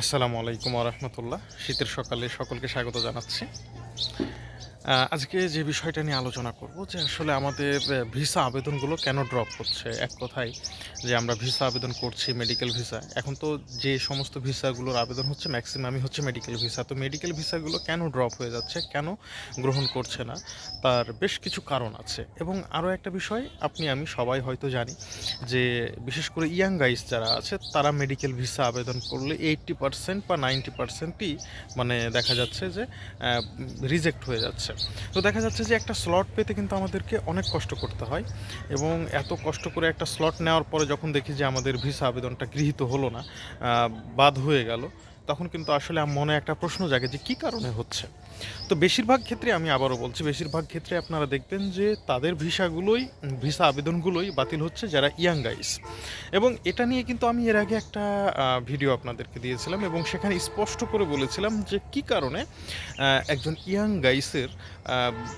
আসসালামু আলাইকুম রহমতুল্লাহ। শীতের সকালে সকলকে স্বাগত জানাচ্ছি। আজকে যে বিষয়টা নিয়ে আলোচনা করব যে আসলে আমাদের ভিসা আবেদনগুলো কেন ড্রপ করছে? এক কথায় যে আমরা ভিসা আবেদন করছি মেডিকেল ভিসা এখন তো যে সমস্ত ভিসাগুলোর আবেদন হচ্ছে ম্যাক্সিমামই হচ্ছে মেডিকেল ভিসা তো মেডিকেল ভিসাগুলো কেন ড্রপ হয়ে যাচ্ছে, কেন গ্রহণ করছে না, তার বেশ কিছু কারণ আছে। এবং আরও একটা বিষয়, আপনি, আমি সবাই হয়তো জানি যে বিশেষ করে ইয়াং গাইস যারা আছে, তারা মেডিকেল ভিসা আবেদন করলে এইট্টি পার্সেন্ট বা নাইনটি পার্সেন্টই মানে দেখা যাচ্ছে যে রিজেক্ট হয়ে যাচ্ছে। তো দেখা যাচ্ছে যে একটা স্লট পেতে কিন্তু আমাদেরকে অনেক কষ্ট করতে হয় এবং এত কষ্ট করে একটা স্লট নেওয়ার পরে যখন দেখি যে আমাদের ভিসা আবেদনটা গৃহীত হলো না বাদ হয়ে গেল তখন কিন্তু আসলে আমার মনে একটা প্রশ্ন জাগে যে কী কারণে হচ্ছে? তো বেশিরভাগ ক্ষেত্রে আমি আবারও বলছি, বেশিরভাগ ক্ষেত্রে আপনারা দেখবেন যে তাদের ভিসাগুলোই ভিসা আবেদনগুলোই বাতিল হচ্ছে যারা ইয়াং গাইস। এবং এটা নিয়ে কিন্তু আমি এর আগে একটা ভিডিও আপনাদেরকে দিয়েছিলাম এবং সেখানে স্পষ্ট করে বলেছিলাম যে কি কারণে একজন ইয়াং গাইসের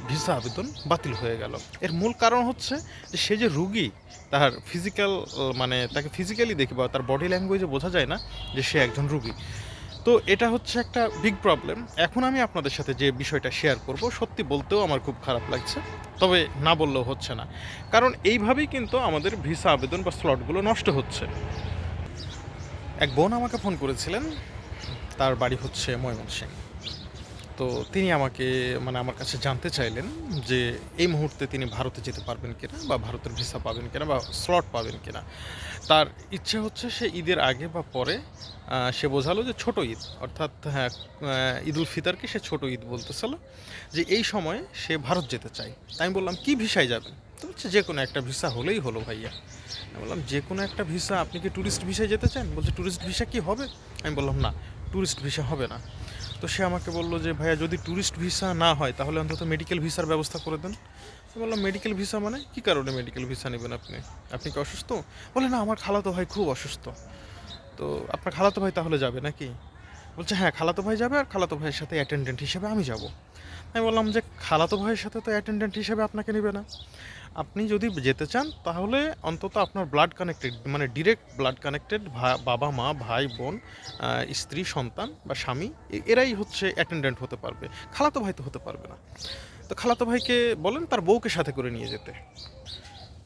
ভিসা আবেদন বাতিল হয়ে গেল। এর মূল কারণ হচ্ছে যে সে যে রুগী তার ফিজিক্যাল মানে তাকে ফিজিক্যালি দেখে বা তার বডি ল্যাঙ্গুয়েজে বোঝা যায় না যে সে একজন রুগী। তো এটা হচ্ছে একটা বিগ প্রবলেম এখন আমি আপনাদের সাথে যে বিষয়টা শেয়ার করব, সত্যি বলতেও আমার খুব খারাপ লাগছে, তবে না বললেও হচ্ছে না। কারণ এইভাবেই কিন্তু আমাদের ভিসা আবেদন বা স্লটগুলো নষ্ট হচ্ছে। এক বোন আমাকে ফোন করেছিলেন, তার বাড়ি হচ্ছে ময়মনসিংহ। তো তিনি আমাকে মানে আমার কাছে জানতে চাইলেন যে এই মুহূর্তে তিনি ভারতে যেতে পারবেন কিনা বা ভারতের ভিসা পাবেন কিনা বা স্লট পাবেন কিনা। তার ইচ্ছে হচ্ছে সে ঈদের আগে বা পরে সে বোঝালো যে ছোট ঈদ। অর্থাৎ হ্যাঁ ঈদ উল ফিতরকে সে ছোট ঈদ বলতেছিল যে এই সময়ে সে ভারত যেতে চায়। তাই আমি বললাম, কি ভিসায় যাবেন? তো হচ্ছে যে কোনো একটা ভিসা হলেই হলো ভাইয়া। আমি বললাম, যে কোনো একটা ভিসা? আপনি কি ট্যুরিস্ট ভিসায় যেতে চান? বলছে ট্যুরিস্ট ভিসা কি হবে? আমি বললাম, না। ট্যুরিস্ট ভিসা হবে না। তো সে আমাকে বলল যে, ভাইয়া, যদি ট্যুরিস্ট ভিসা না হয়, তাহলে অন্তত মেডিকেল ভিসার ব্যবস্থা করে দেন। আমি বললাম মেডিকেল ভিসা মানে? কী কারণে মেডিকেল ভিসা নেবেন আপনি? আপনি কি অসুস্থ? বলে, না, আমার খালাতো ভাই খুব অসুস্থ। তো, আপনার খালাতো ভাই তাহলে যাবে নাকি? বলছে হ্যাঁ খালাতো ভাই যাবে আর খালাতো ভাইয়ের সাথে অ্যাটেন্ডেন্ট হিসেবে আমি যাব। আমি বললাম যে, খালাতো ভাইয়ের সাথে তো অ্যাটেন্ডেন্ট হিসেবে আপনাকে নেবে না। আপনি যদি যেতে চান, তাহলে অন্তত আপনার ব্লাড কানেক্টেড মানে ডিরেক্ট ব্লাড কানেক্টেড বাবা, মা, ভাই, বোন স্ত্রী, সন্তান বা স্বামী এরাই হচ্ছে অ্যাটেন্ডেন্ট হতে পারবে। খালাতো ভাই তো হতে পারবে না। তো খালাতো ভাইকে বলেন, তার বউকে সাথে করে নিয়ে যেতে।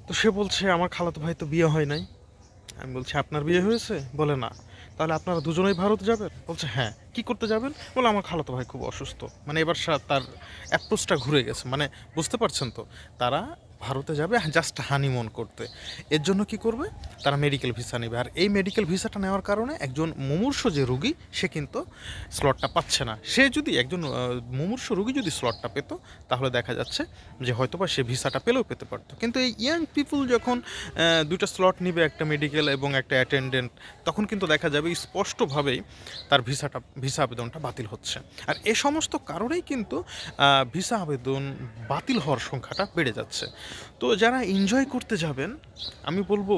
তো সে বলছে, আমার খালাতো ভাই তো বিয়ে হয় নাই। আমি বলছি, আপনার বিয়ে হয়েছে? বলে, না। তাহলে আপনারা দুজনেই ভারত যাবেন? বলছে হ্যাঁ। কি করতে যাবেন? বলে, আমার খালাতো ভাই খুব অসুস্থ। মানে এবার তার অ্যাপ্রোচটা ঘুরে গেছে। মানে বুঝতে পারছেন তো? তারা ভারতে যাবে জাস্ট হানিমুন করতে। এর জন্য কি করবে? তারা মেডিকেল ভিসা নেবে। আর এই মেডিকেল ভিসাটা নেওয়ার কারণে একজন মুমূর্ষ যে রুগী, সে কিন্তু স্লটটা পাচ্ছে না। সে যদি একজন মুমূর্ষ রুগী যদি স্লটটা পেত, তাহলে দেখা যাচ্ছে যে হয়তো বা সে ভিসাটা পেলেও পেতে পারতো। কিন্তু এই ইয়াং পিপুল যখন দুইটা স্লট নিবে, একটা মেডিকেল এবং একটা অ্যাটেন্ডেন্ট তখন কিন্তু দেখা যাবে স্পষ্টভাবেই তার ভিসাটা ভিসা আবেদনটা বাতিল হচ্ছে। আর এ সমস্ত কারণেই কিন্তু ভিসা আবেদন বাতিল হওয়ার সংখ্যাটা বেড়ে যাচ্ছে। তো যারা এনজয় করতে যাবেন, আমি বলব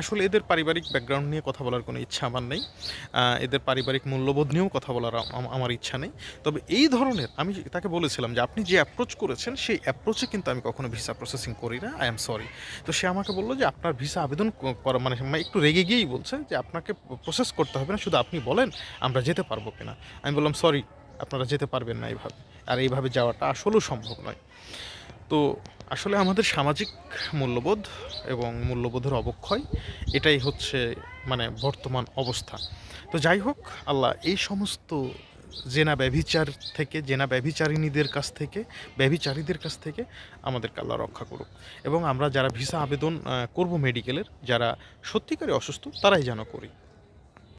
আসলে এদের পারিবারিক ব্যাকগ্রাউন্ড নিয়ে কথা বলার কোনো ইচ্ছা আমার নেই। এদের পারিবারিক মূল্যবোধ নিয়েও কথা বলার আমার ইচ্ছা নেই। তবে এই ধরনের, আমি তাকে বলেছিলাম যে, আপনি যে অ্যাপ্রোচ করেছেন, সেই অ্যাপ্রোচে কিন্তু আমি কখনো ভিসা প্রসেসিং করি না। আই এম সরি তো সে আমাকে বলল যে, আপনার ভিসা আবেদন করা মানে একটু রেগে গিয়েই বলছে যে, আপনাকে প্রসেস করতে হবে না। শুধু আপনি বলেন, আমরা যেতে পারব কিনা? আমি বললাম সরি আপনারা যেতে পারবেন না এইভাবে। আর এইভাবে যাওয়াটা আসলেও সম্ভব নয়। তো আসলে আমাদের সামাজিক মূল্যবোধ এবং মূল্যবোধের অবক্ষয় এটাই হচ্ছে মানে বর্তমান অবস্থা। তো যাই হোক, আল্লাহ এই সমস্ত জেনা ব্যভিচার থেকে, জেনা ব্যভিচারিণীদের কাছ থেকে, ব্যভিচারীদের কাছ থেকে আমাদেরকে আল্লাহ রক্ষা করুক। এবং আমরা যারা ভিসা আবেদন করব মেডিকেলের যারা সত্যিকারে অসুস্থ, তারাই যেন করি।